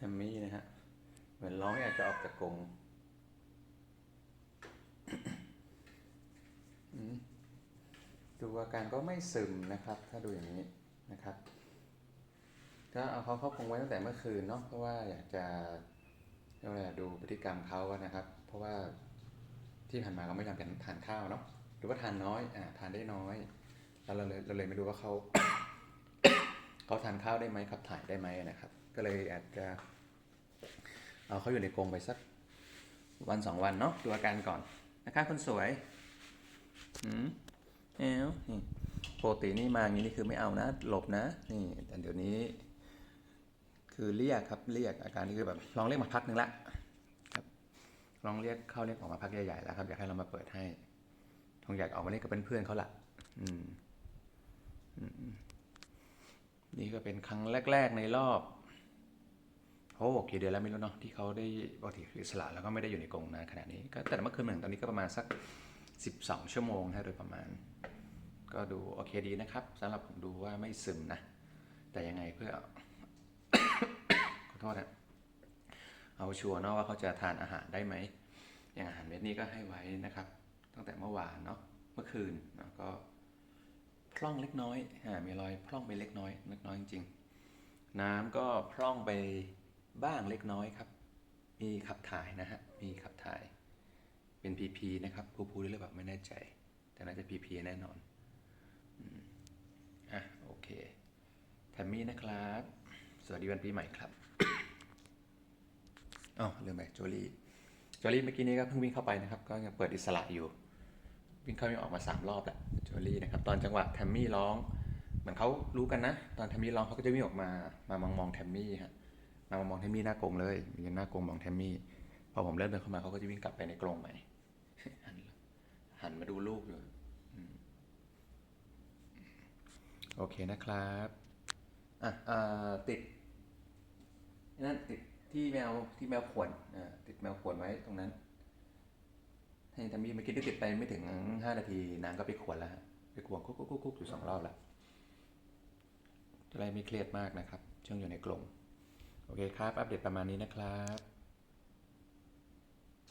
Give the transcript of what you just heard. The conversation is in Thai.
แฮมมี่นะฮะ เหมือนร้องอยากจะออกจากกรงดูอาการก็ไม่ซึมนะครับ ถ้าดูอย่างนี้นะครับ ก็เอาเขาเข้ากรงไว้ตั้งแต่เมื่อคืนเนาะเพราะว่าอยากจะเรียกว่าอะไรดูพฤติกรรมเขาอะนะครับ เพราะว่าที่ผ่านมาเขาไม่ยอมกันทานข้าวเนาะหรือว่าทานน้อยอ่าทานได้น้อยแล้วเราเลยเราเลยไม่รู้ว่าเขาเขาทานข้าวได้ไหมขับถ่ายได้ไหมนะครับ ก็เลยอาจจะ เอาเขาอยู่ในกรงไปสักวันสองวันเนาะดูอาการก่อนนะคะคนสวยอืมเอวนี่ปกตินี่มาอย่างนี้นี่คือไม่เอานะ หลบนะนี่แต่เดี๋ยวนี้ คือเรียกครับเรียกอาการนี้คือแบบลองเรียกมาพักหนึ่งละครับลองเรียกเข้าเรียกออกมาพักใหญ่ๆแล้วครับอยากให้เรามาเปิดให้คงอยากออกมาเล่นกับเพื่อนๆเขาละอืมอืมนี่ก็เป็นครั้งแรก ๆ ในรอบ โอ้กี่เดือนแล้วไม่รู้เนาะที่เขาได้ปกติอิสระแล้วก็ไม่ได้อยู่ในกรงนานขนาดนี้ก็แต่เมื่อคืนเหมือนตอนนี้ก็ประมาณสัก 12 ชั่วโมงนะโดยประมาณ ก็ดูโอเคดีนะครับสำหรับผมดูว่าไม่ซึมนะ แต่ยังไงเพื่อขอโทษนะเอาชัวร์เนาะว่าเขาจะทานอาหารได้ไหมอย่างอาหารเม็ดนี้ก็ให้ไว้นะครับ ตั้งแต่เมื่อวานเนาะเมื่อคืนนะก็พร่องเล็กน้อยอ่ามีรอยพร่องไปเล็กน้อยเล็กน้อยจริงๆ น้ำก็พร่องไป บ้างเล็กน้อยครับ มีขับถ่ายนะฮะ มีขับถ่าย เป็น PP นะครับผู้พูดหรือเปล่าไม่แน่ใจ แต่น่าจะ PP แน่นอนอะโอเคแทมมี่นะครับ สวัสดีวันปีใหม่ครับอ๋อลืมไปโจลี่โจลี่เมื่อกี้นี้ก็เพิ่งวิ่งเข้าไปนะครับ ก็ยังเปิดอิสระอยู่ วิ่งเข้าวิ่งออกมาสามรอบแหล้วโจลี่นะครับ ตอนจังหวะแทมมี่ร้อง เหมือนเขารู้กันนะ ตอนแทมมี่ร้องเขาก็จะวิ่งออกมา มามองมองแทมมี่ฮะ มามามองแทมมี่หน้ากรงเลยยืนหน้ากรงมองแทมมี่ พอผมเริ่มเดินเข้ามาเขาก็จะวิ่งกลับไปในกรงใหม่หันหันมาดูลูกอยู่โอเคนะครับอะอ่าติดนั่นติดที่แมวที่แมวขวนอ่าติดแมวขวนไว้ตรงนั้นให้ทำมีเมื่อกี้ที่ติดไปไม่ถึงห้านาทีนางก็ไปขวนแล้วไปขวนคุกคุกคุกคุกอยู่สองรอบแล้วจะได้ไม่เครียดมากนะครับช่วงอยู่ในกรง โอเคครับ อัปเดตประมาณนี้นะครับ